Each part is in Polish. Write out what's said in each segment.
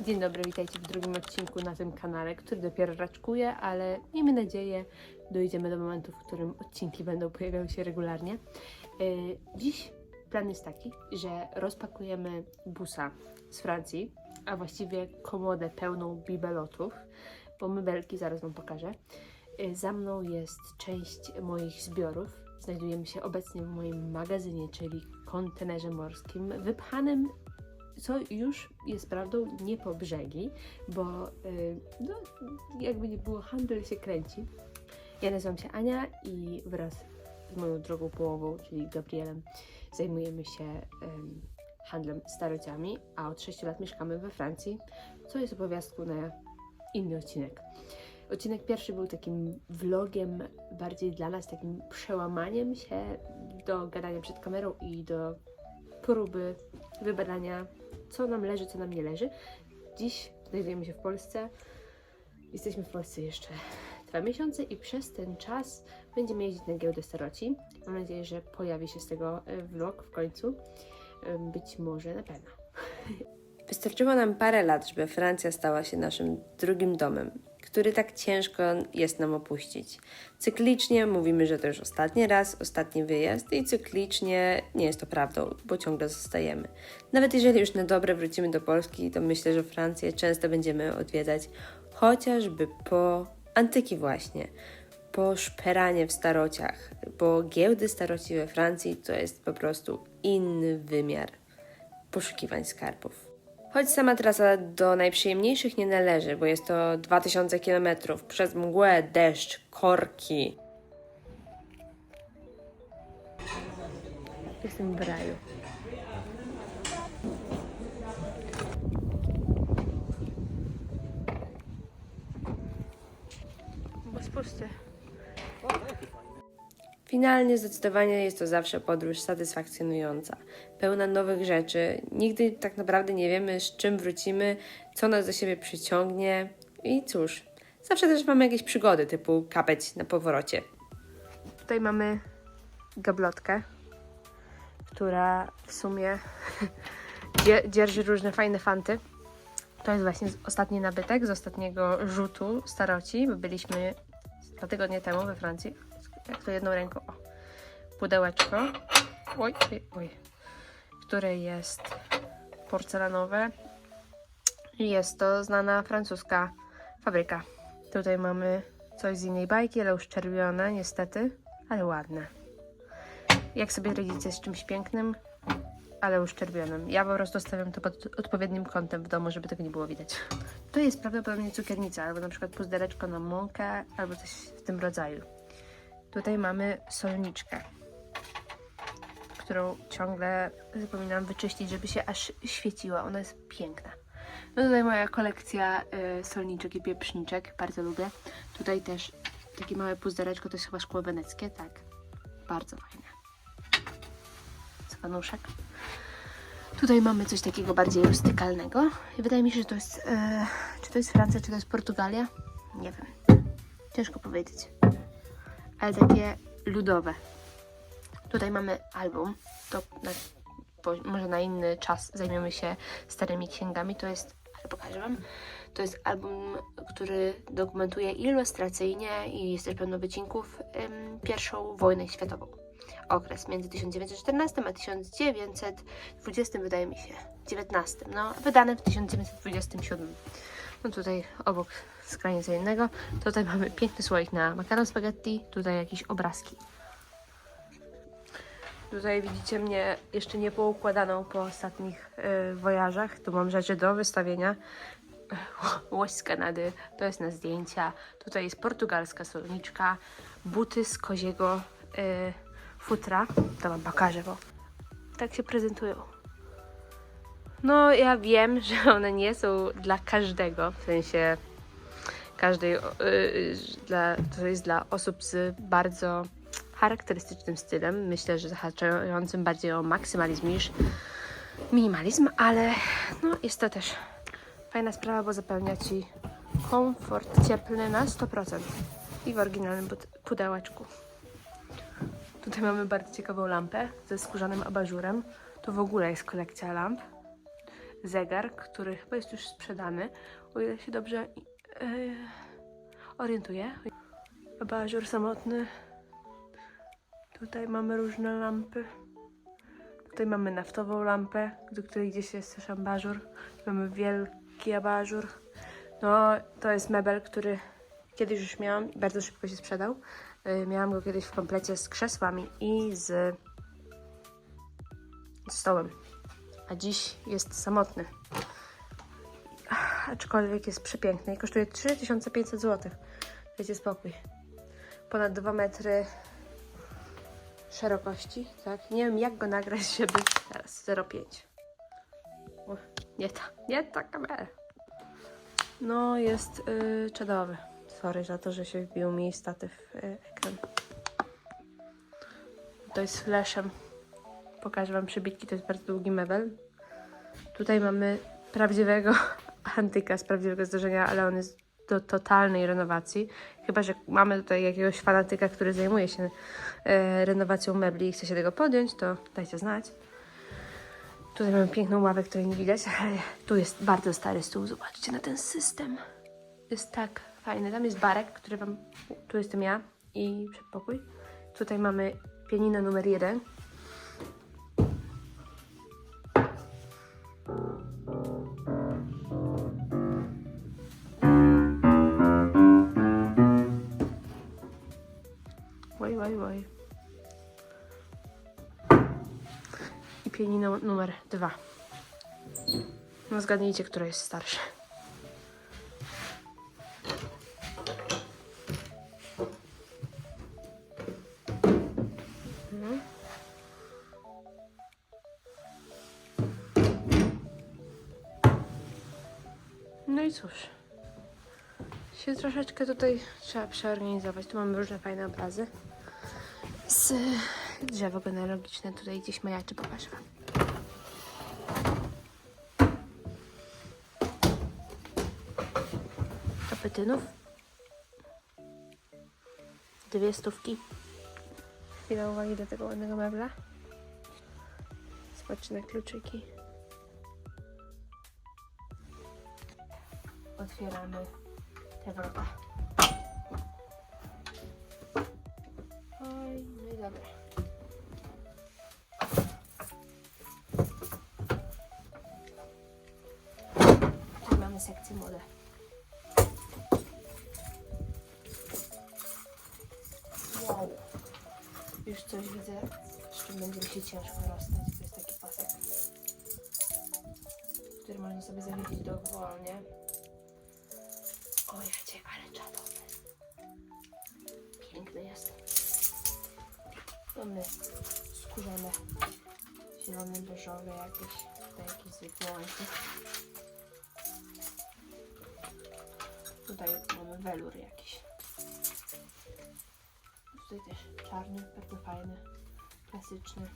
Dzień dobry, witajcie w drugim odcinku na tym kanale, który dopiero raczkuje, ale miejmy nadzieję, dojdziemy do momentu, w którym odcinki będą pojawiały się regularnie. Yy, Dziś plan jest taki, że rozpakujemy busa z Francji, a właściwie komodę pełną bibelotów, bo mebelki zaraz Wam pokażę. Yy, Za mną jest część moich zbiorów. Znajdujemy się obecnie w moim magazynie, czyli kontenerze morskim, wypchanym co już jest prawdą nie po brzegi, bo y, no, jakby nie było, handel się kręci. Ja nazywam się Ania i wraz z moją drugą połową, czyli Gabrielem, zajmujemy się em, handlem starociami, a od 6 lat mieszkamy we Francji, co jest opowiastką na inny odcinek. Odcinek pierwszy był takim vlogiem bardziej dla nas, takim przełamaniem się do gadania przed kamerą i do próby wybadania, co nam leży, co nam nie leży. Dziś znajdujemy się w Polsce. Jesteśmy w Polsce jeszcze dwa miesiące i przez ten czas będziemy jeździć na giełdę staroci. Mam nadzieję, że pojawi się z tego e, vlog w końcu. E, Być może na pewno. Wystarczyło nam parę lat, żeby Francja stała się naszym drugim domem, który tak ciężko jest nam opuścić. Cyklicznie mówimy, że to już ostatni raz, ostatni wyjazd i cyklicznie nie jest to prawdą, bo ciągle zostajemy. Nawet jeżeli już na dobre wrócimy do Polski, to myślę, że Francję często będziemy odwiedzać chociażby po antyki właśnie, po szperanie w starociach, bo giełdy staroci we Francji to jest po prostu inny wymiar poszukiwań skarbów. Choć sama trasa do najprzyjemniejszych nie należy, bo jest to 2000 km przez mgłę, deszcz, korki. Jestem w raju. Finalnie zdecydowanie jest to zawsze podróż satysfakcjonująca, pełna nowych rzeczy. Nigdy tak naprawdę nie wiemy, z czym wrócimy, co nas do siebie przyciągnie i cóż, zawsze też mamy jakieś przygody, typu kapeć na powrocie. Tutaj mamy gablotkę, która w sumie dzie- dzierży różne fajne fanty. To jest właśnie ostatni nabytek z ostatniego rzutu staroci, bo byliśmy dwa tygodnie temu we Francji. Jak to jedną ręką. O. Pudełeczko. Oj, oj, oj. Które jest porcelanowe. Jest to znana francuska fabryka. Tutaj mamy coś z innej bajki, ale już czerwione niestety, ale ładne. Jak sobie radzicie z czymś pięknym, ale już czerwionym. Ja po prostu stawiam to pod odpowiednim kątem w domu, żeby tego nie było widać. To jest prawdopodobnie cukiernica, albo na przykład puzdereczko na mąkę, albo coś w tym rodzaju. Tutaj mamy solniczkę, którą ciągle zapominam wyczyścić, żeby się aż świeciła. Ona jest piękna. No tutaj moja kolekcja y, solniczek i pieprzniczek, bardzo lubię. Tutaj też takie małe puzdereczko, to jest chyba szkło weneckie, tak. Bardzo fajne. Dzbanuszek. Tutaj mamy coś takiego bardziej rustykalnego. I wydaje mi się, że to jest. E, czy to jest Francja, czy to jest Portugalia? Nie wiem. Ciężko powiedzieć. Ale takie ludowe. Tutaj mamy album. To na, może na inny czas zajmiemy się starymi księgami. To jest. Ale pokażę Wam. To jest album, który dokumentuje ilustracyjnie i jest też pełno wycinków em, pierwszą wojnę światową okres między 1914 a 1920, wydaje mi się, 19. No, wydane w 1927. No tutaj obok skrajnie co innego. Tutaj mamy piękny słoik na makaron spaghetti, tutaj jakieś obrazki. Tutaj widzicie mnie jeszcze nie poukładaną po ostatnich y, wojażach. Tu mam rzeczy do wystawienia. Łoś z Kanady, to jest na zdjęcia. Tutaj jest portugalska solniczka, buty z koziego y, futra. To wam pokażę, bo tak się prezentują. No, ja wiem, że one nie są dla każdego, w sensie każdej, yy, dla, to jest dla osób z bardzo charakterystycznym stylem. Myślę, że zahaczającym bardziej o maksymalizm niż minimalizm, ale no, jest to też fajna sprawa, bo zapewnia Ci komfort cieplny na 100% i w oryginalnym pudełeczku. Tutaj mamy bardzo ciekawą lampę ze skórzanym abażurem. To w ogóle jest kolekcja lamp zegar, który chyba jest już sprzedany, o ile się dobrze yy, orientuję. Abażur samotny. Tutaj mamy różne lampy. Tutaj mamy naftową lampę, do której gdzieś jest też abażur. Mamy wielki abażur. No, to jest mebel, który kiedyś już miałam i bardzo szybko się sprzedał. Yy, miałam go kiedyś w komplecie z krzesłami i z stołem. A dziś jest samotny. Aczkolwiek jest przepiękny i kosztuje 3500 zł. Dajcie spokój. Ponad 2 metry szerokości, tak? Nie wiem jak go nagrać, żeby... Teraz 0,5. Uch, Nie ta, nie ta kamera. No, jest yy, czadowy. Sorry za to, że się wbił mi statyw yy, ekran. To jest flashem. Pokażę Wam przybitki, to jest bardzo długi mebel. Tutaj mamy prawdziwego antyka z prawdziwego zdarzenia, ale on jest do totalnej renowacji. Chyba, że mamy tutaj jakiegoś fanatyka, który zajmuje się e, renowacją mebli i chce się tego podjąć, to dajcie znać. Tutaj mamy piękną ławę, której nie widać, ale tu jest bardzo stary stół. Zobaczcie na ten system. Jest tak fajny. Tam jest barek, który Wam... Tu jestem ja i przedpokój. Tutaj mamy pianino numer jeden. I pianino numer dwa. No zgadnijcie, które jest starsze. No. No i cóż. Się troszeczkę tutaj trzeba przeorganizować. Tu mamy różne fajne obrazy. Z drzewo genealogiczne tutaj gdzieś majaczy, pokażę wam. Tapetynów. Dwie stówki. Chwila uwagi do tego ładnego mebla. Zobaczcie na kluczyki. Otwieramy te wrota. Oj, no i dobra. Tu mamy sekcję młode. Już coś widzę, z czym będzie mi się ciężko rozstać. To jest taki pasek, który można sobie zawiesić dowolnie. O jacie, ale czadowy. Piękny jest. Mamy skórzane, zielone, beżowe jakieś, tutaj jakiś zwykły łańcuch. Tutaj mamy welur jakiś. Tutaj też czarny, bardzo fajny, klasyczny.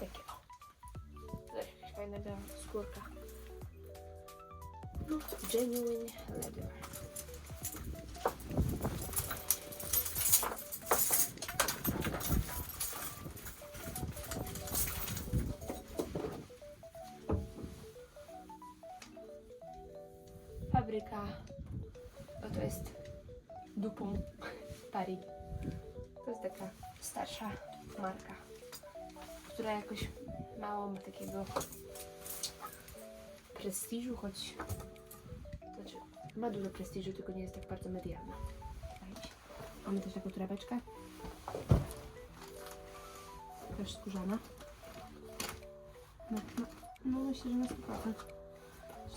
Takie o. Tutaj jakaś fajna biała skórka. No, genuine leather. Taka starsza marka, która jakoś mało ma takiego prestiżu, choć znaczy ma dużo prestiżu, tylko nie jest tak bardzo medialna. Mamy też taką torebeczkę. Też skórzana. No, no, no myślę, że na 100%.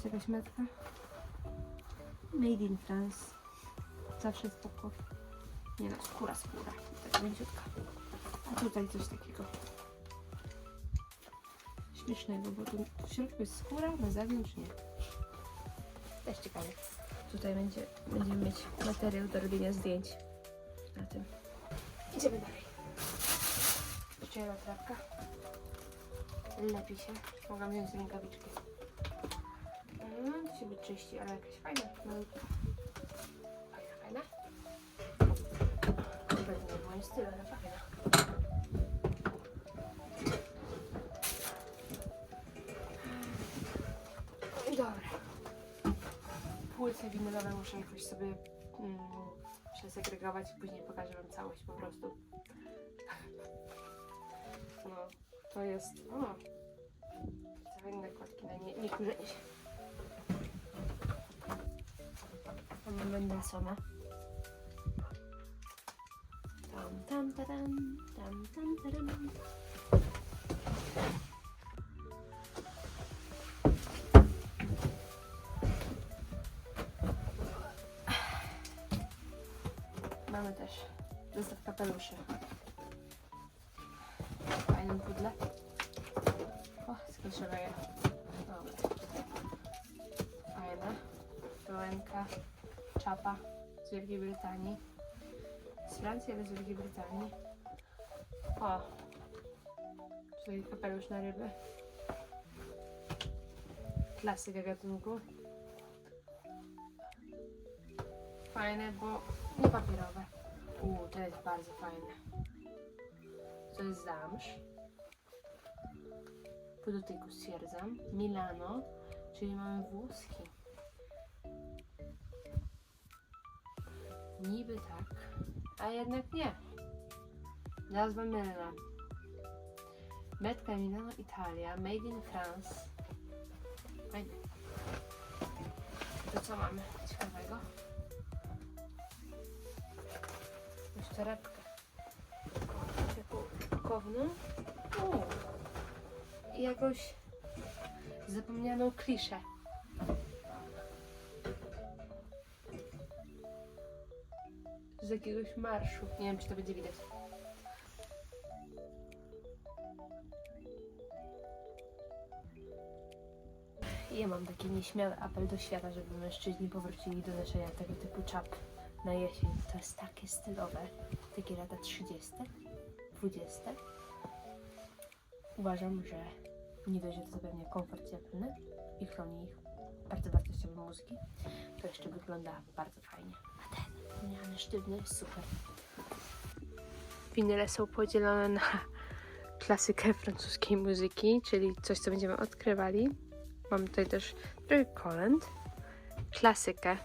Czy jakaś metka? Made in France. Zawsze spoko. Nie no, skóra, skóra. Mięciutka. A tutaj coś takiego śmiesznego, bo tu w środku jest skóra, na zewnątrz nie. Też ciekawe. Tutaj będzie, będziemy mieć materiał do robienia zdjęć na tym. Idziemy dalej. Wycięła trawka. Lepi się. Mogłam wziąć rękawiczki. Mm, to się by czyści, ale jakaś fajna. Malutka. z tyłu. Dobra. Pulce winylowe muszę jakoś sobie mm, przesegregować i później pokażę Wam całość po prostu. No, to jest... O, zawodne kładki na nie, niektóre... Nie. Będę sama. Tam, tam, tadam, tam, tam, tadam. Mamy też zestaw kapeluszy. W fajnym pudle. O, skrzyżowa je. Dobra. Fajna. Pełenka. Czapa z Wielkiej Brytanii. Z Francji, ale z Wielkiej Brytanii. O! Tutaj kapelusz na ryby. Klasyka gatunku. Fajne, bo nie papierowe. Uuu, to jest bardzo fajne. To jest zamsz. Podotyku stwierdzam. Milano, czyli mamy włoski. Niby tak, a jednak nie. Nazwa mylna. Metka Milano Italia, made in France. Fajnie. To co mamy ciekawego? Już torebkę. Kowną. I jakąś zapomnianą kliszę. Z jakiegoś marszu. Nie wiem, czy to będzie widać. Ja mam taki nieśmiały apel do świata, żeby mężczyźni powrócili do noszenia tego typu czap na jesień. To jest takie stylowe. Takie lata 30., 20. Uważam, że nie dość, że to zapewnia komfort cieplny i chroni ich bardzo wartościowe mózgi, to jeszcze wygląda bardzo fajnie. A wspomniany sztywny super. Winyle są podzielone na klasykę francuskiej muzyki, czyli coś, co będziemy odkrywali. Mam tutaj też trochę kolęd, klasykę,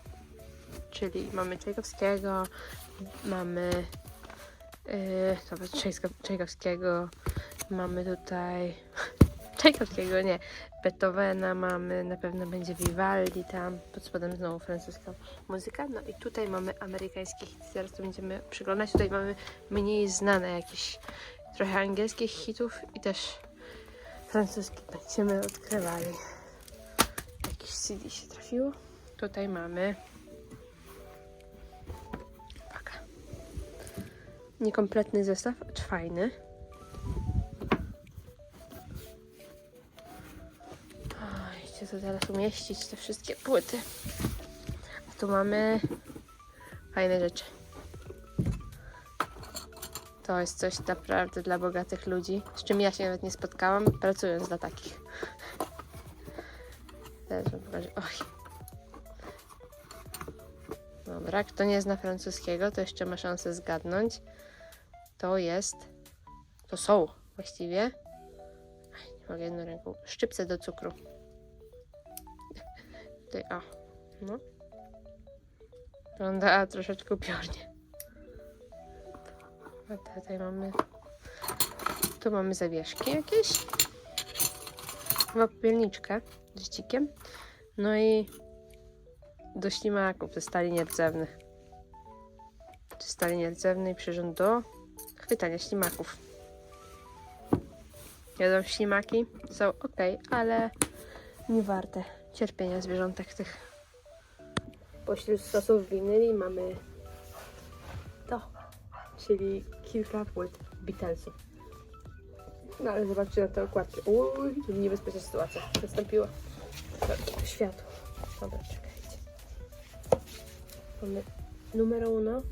czyli mamy Czajkowskiego, mamy yy, Czajkowskiego, mamy tutaj Czajkowskiego, nie, Beethovena mamy, na pewno będzie Vivaldi tam, pod spodem znowu francuska muzyka, no i tutaj mamy amerykańskie hity, zaraz to będziemy przyglądać, tutaj mamy mniej znane jakieś trochę angielskich hitów i też francuskie będziemy odkrywali. Jakieś CD się trafiło. Tutaj mamy Uwaga. Niekompletny zestaw, acz fajny. Gdzie to teraz umieścić, te wszystkie płyty? A tu mamy fajne rzeczy. To jest coś naprawdę dla bogatych ludzi, z czym ja się nawet nie spotkałam, pracując dla takich. Teraz. Oj. Dobra, kto nie zna francuskiego, to jeszcze ma szansę zgadnąć. To jest. To są właściwie. Aj, nie mogę jedną ręką. Szczypce do cukru. Tutaj, o. No. Wygląda troszeczkę upiornie. A tutaj mamy. Tu mamy zawieszki jakieś. Chyba popielniczkę z ścikiem. No i do ślimaków, ze stali nierdzewnych. Ze stali nierdzewnej przyrząd do chwytania ślimaków. Jadą ślimaki, są ok, ale nie warte cierpienia zwierzątek tych. Pośród stosów winyli mamy to, czyli kilka płyt Beatlesów. No ale zobaczcie na tę okładkę. Uj, tu niebezpieczna sytuacja nastąpiła. Światło. Dobra, czekajcie. Mamy numer uno.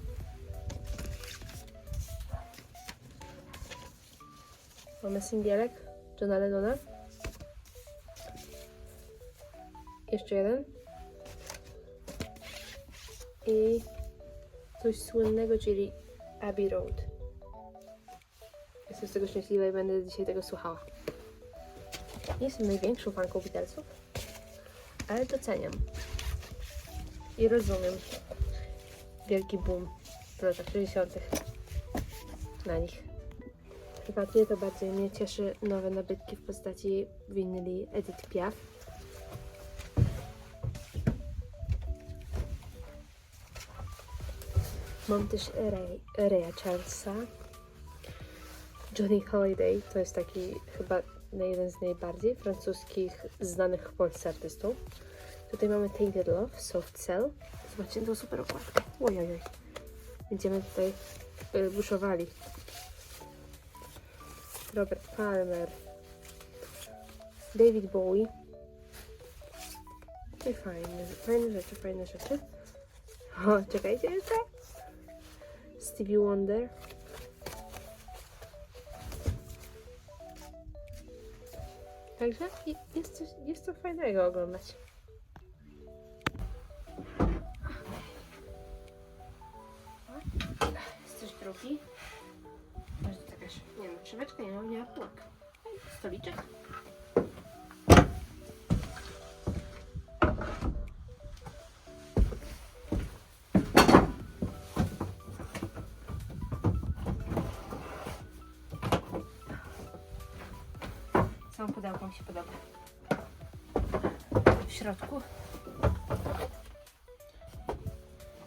Mamy singielek Johna Lennona. Jeszcze jeden. I coś słynnego, czyli Abbey Road. Jestem z tego szczęśliwa i będę dzisiaj tego słuchała. Nie jestem największą fanką Beatlesów, ale doceniam. i rozumiem wielki boom w latach 60. na nich. Prywatnie to bardziej mnie cieszy nowe nabytki w postaci winyli Edith Piaf. Mam też Ray, Raya Charlesa. Johnny Holiday to jest taki chyba jeden z najbardziej francuskich znanych w Polsce artystów. Tutaj mamy Tainted Love, Soft Cell. Zobaczcie tą super okładkę. Ojojoj. Będziemy tutaj y, buszowali. Robert Palmer. David Bowie. I fajne, fajne rzeczy, fajne rzeczy. O, czekajcie jeszcze. Stevie Wonder. Także jest, coś, jest to fajnego oglądać. Jest coś drugi. Nie wiem, szybeczka, nie wiem, nie półek. Stoliczek. Pudełką się podoba. W środku.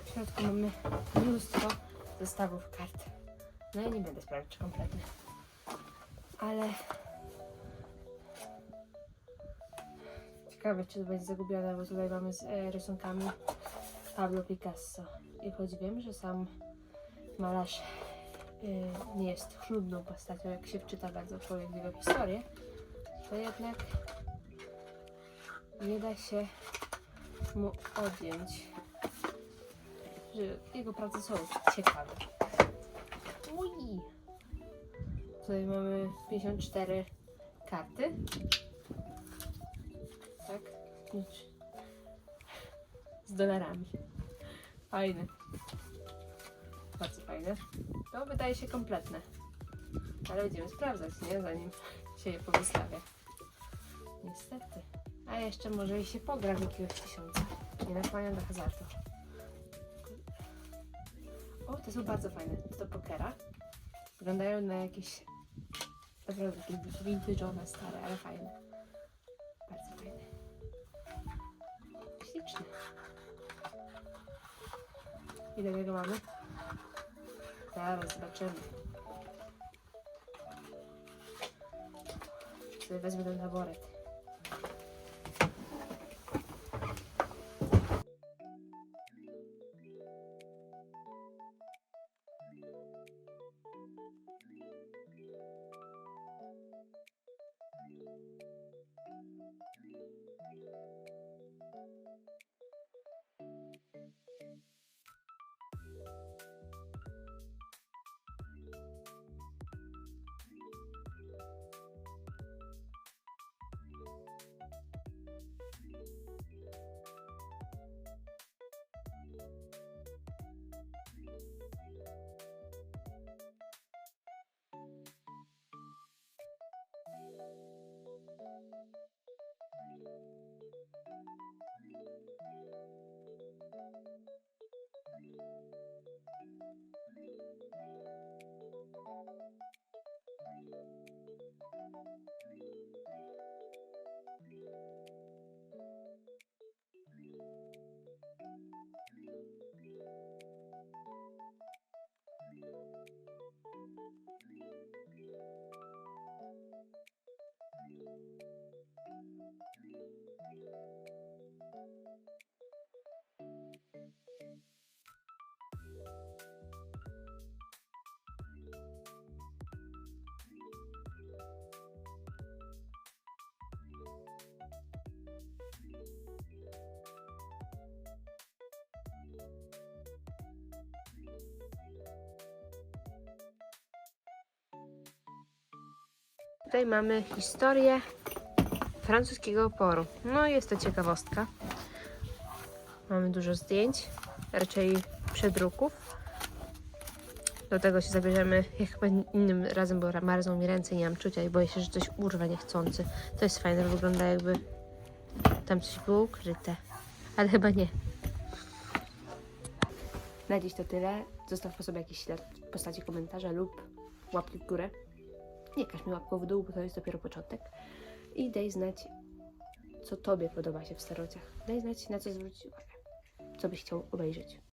W środku mamy mnóstwo zestawów kart. No i nie będę sprawdzić czy kompletnie. Ale ciekawe czy to będzie zagubione, bo tutaj mamy z e, rysunkami Pablo Picasso. I choć wiem, że sam malarz e, nie jest chlubną postacią, jak się wczyta bardzo w jego historię, to jednak nie da się mu odjąć, że jego prace są ciekawe. Ui. Tutaj mamy 54 karty. Tak? Nic. Z dolarami. Fajne. Bardzo fajne. To wydaje się kompletne. Ale będziemy sprawdzać, nie? Zanim się je powystawia. Niestety. A jeszcze może i się pogra w jakiegoś tysiąca. Nie nakłaniam do hazardu. O, te są bardzo fajne. To do pokera. Wyglądają na jakieś naprawdę takie vintage'owe, stare, ale fajne. Bardzo fajne. Śliczne. Ile tego mamy? Zaraz zobaczymy. Sobie wezmę ten taboret. Tutaj mamy historię francuskiego oporu. No jest to ciekawostka. Mamy dużo zdjęć, raczej przedruków. Do tego się zabierzemy, ja chyba innym razem, bo marzą mi ręce, nie mam czucia i boję się, że coś urwa niechcący. To jest fajne, wygląda jakby tam coś było ukryte. Ale chyba nie. Na dziś to tyle. Zostaw po sobie jakiś ślad w postaci komentarza lub łapki w górę. Nie każ mi łapką w dół, bo to jest dopiero początek. I daj znać, co Tobie podoba się w starociach. Daj znać, na co zwrócić uwagę. Co byś chciał obejrzeć.